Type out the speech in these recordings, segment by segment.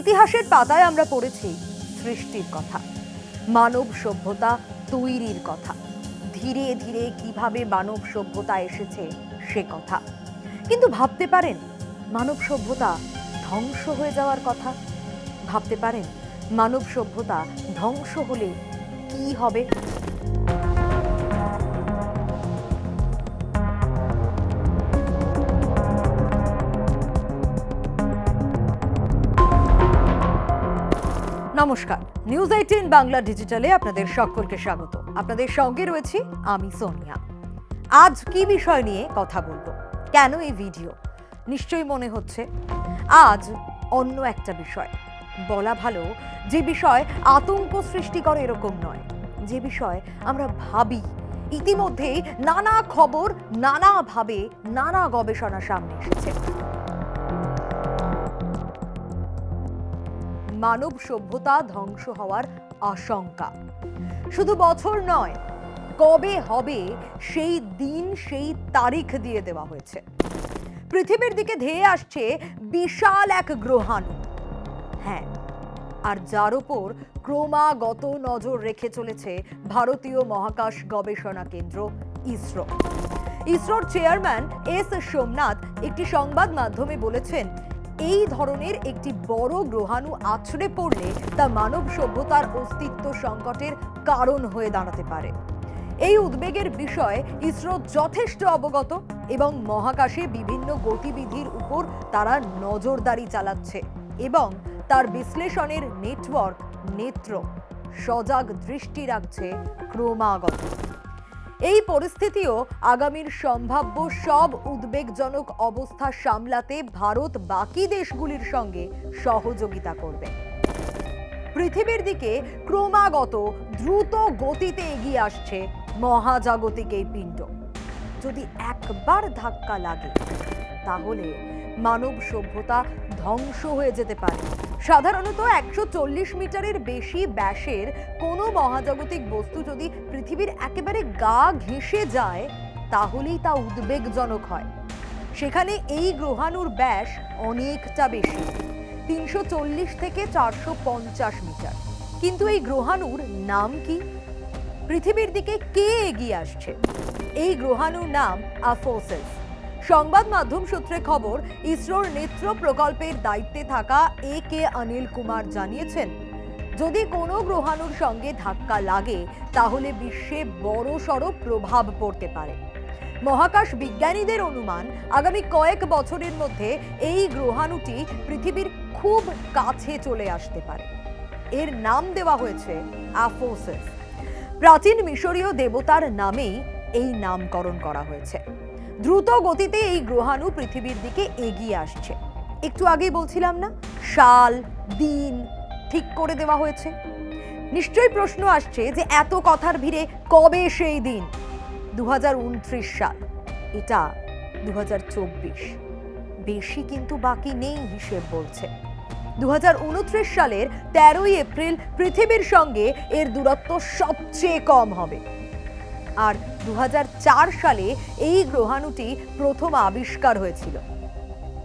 ইতিহাসের পাতায় আমরা পড়েছি সৃষ্টির কথা, মানব সভ্যতা তৈরির কথা, ধীরে ধীরে কীভাবে মানব সভ্যতা এসেছে সে কথা। কিন্তু ভাবতে পারেন, মানব সভ্যতা ধ্বংস হয়ে যাওয়ার কথা? ভাবতে পারেন, মানব সভ্যতা ধ্বংস হলে কি হবে? নমস্কার। নিউজ এইটিন বাংলা ডিজিটালে আপনাদের সকলকে স্বাগত। আপনাদের সঙ্গে রয়েছি আমি সোনিয়া। আজ কি বিষয় নিয়ে কথা বলব? কেন এই ভিডিও নিশ্চয়ই মনে হচ্ছে। আজ অন্য একটা বিষয়। বলা ভালো, যে বিষয় আতঙ্ক সৃষ্টি করে এরকম নয়। যে বিষয় আমরা ভাবি, ইতিমধ্যেই নানা খবর নানাভাবে নানা গবেষণা সামনে এসেছে। মানব সভ্যতা ধ্বংস হওয়ার আশঙ্কা। শুধু বছর নয়, কবে হবে সেই দিন, সেই তারিখ দিয়ে দেওয়া হয়েছে। পৃথিবীর দিকে ধেয়ে আসছে বিশাল এক গ্রহাণু। হ্যাঁ আর যার ওপর ক্রমাগত নজর রেখে চলেছে ভারতীয় মহাকাশ গবেষণা কেন্দ্র ইসরো। ইসরোর চেয়ারম্যান এস সোমনাথ একটি সংবাদ মাধ্যমে বলেছেন এই ধরনের একটি বড় গ্রহাণু আছড়ে পড়লে তা মানব সভ্যতার অস্তিত্ব সংকটের কারণ হয়ে দাঁড়াতে পারে। এই উদ্বেগের বিষয়ে ইসরো যথেষ্ট অবগত এবং মহাকাশে বিভিন্ন গতিবিধির উপর তারা নজরদারি চালাচ্ছে এবং তার বিশ্লেষণের নেটওয়ার্ক নেত্র সজাগ দৃষ্টি রাখছে ক্রমাগত। এই পরিস্থিতিও আগামীর সম্ভাব্য সব উদ্বেগজনক অবস্থা সামলাতে ভারত বাকি দেশগুলির সঙ্গে সহযোগিতা করবে। পৃথিবীর দিকে ক্রমাগত দ্রুত গতিতে এগিয়ে আসছে মহাজাগতিক এই পিণ্ড। যদি একবার ধাক্কা লাগে, তাহলে মানব সভ্যতা ধ্বংস হয়ে যেতে পারে। সাধারণত একশো চল্লিশ মিটারের বেশি ব্যাসের কোনো মহাজাগতিক বস্তু যদি পৃথিবীর একেবারে গা ঘেঁষে যায়, তাহলেই তা উদ্বেগজনক হয়। সেখানে এই গ্রহাণুর ব্যাস অনেকটা বেশি, তিনশো চল্লিশ থেকে চারশো পঞ্চাশ মিটার। কিন্তু এই গ্রহাণুর নাম কি? পৃথিবীর দিকে কে এগিয়ে আসছে? এই গ্রহাণুর নাম আফোসেস। সংবাদ মাধ্যম সূত্রে খবর, ইসরোর নেত্র প্রকল্পের দায়িত্বে থাকা এ কে অনিল কুমার জানিয়েছেন, যদি কোনো গ্রহাণুর সঙ্গে ধাক্কা লাগে, তাহলে বিশ্বে বড় সড় প্রভাব পড়তে পারে। মহাকাশ বিজ্ঞানীদের অনুমান, আগামী কয়েক বছরের মধ্যে এই গ্রহাণুটি পৃথিবীর খুব কাছে চলে আসতে পারে। এর নাম দেওয়া হয়েছে আফোসেস প্রাচীন মিশরীয় দেবতার নামেই এই নামকরণ করা হয়েছে। দ্রুত গতিতে এই গ্রহাণু পৃথিবীর দিকে এগিয়ে আসছে। একটু আগেই বলছিলাম না, সাল, দিন ঠিক করে দেওয়া হয়েছে। নিশ্চয়ই প্রশ্ন আসছে যে এত কথার ভিড়ে কবে সেই দিন? দুহাজার উনত্রিশ সাল, এটা দু হাজার চব্বিশ। বেশি কিন্তু বাকি নেই, হিসেব বলছে। দু হাজার উনত্রিশ সালের তেরোই এপ্রিল পৃথিবীর সঙ্গে এর দূরত্ব সবচেয়ে কম হবে। আর দু হাজার চার সালে এই গ্রহাণুটি প্রথম আবিষ্কার হয়েছিল।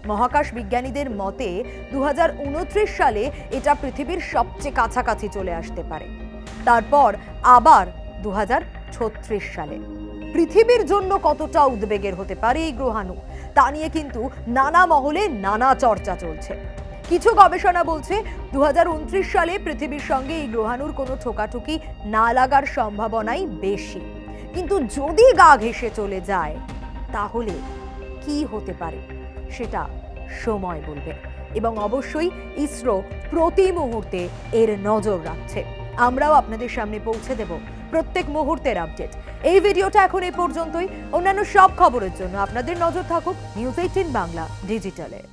মহাকাশ বিজ্ঞানীদের মতে দু হাজার উনত্রিশ সালে এটা পৃথিবীর সবচেয়ে কাছাকাছি চলে আসতে পারে। তারপর আবার দুহাজার ছত্রিশ সালে। পৃথিবীর জন্য কতটা উদ্বেগের হতে পারে এই গ্রহাণু, তা নিয়ে কিন্তু নানা মহলে নানা চর্চা চলছে। কিছু গবেষণা বলছে দু হাজার উনত্রিশ সালে পৃথিবীর সঙ্গে এই গ্রহাণুর কোনো ঠোকাঠুকি না লাগার সম্ভাবনাই বেশি। কিন্তু যদি গা ঘেঁষে চলে যায়, তাহলে কি হতে পারে? সেটা সময় বলবে। এবং অবশ্যই ইসরো প্রতি মুহূর্তে এর নজর রাখছে। আমরাও আপনাদের সামনে পৌঁছে দেব প্রত্যেক মুহূর্তের আপডেট। এই ভিডিওটা এখন এই পর্যন্তই। অন্যান্য সব খবরের জন্য আপনাদের নজর থাকুক নিউজ এইটিন বাংলা ডিজিটালে।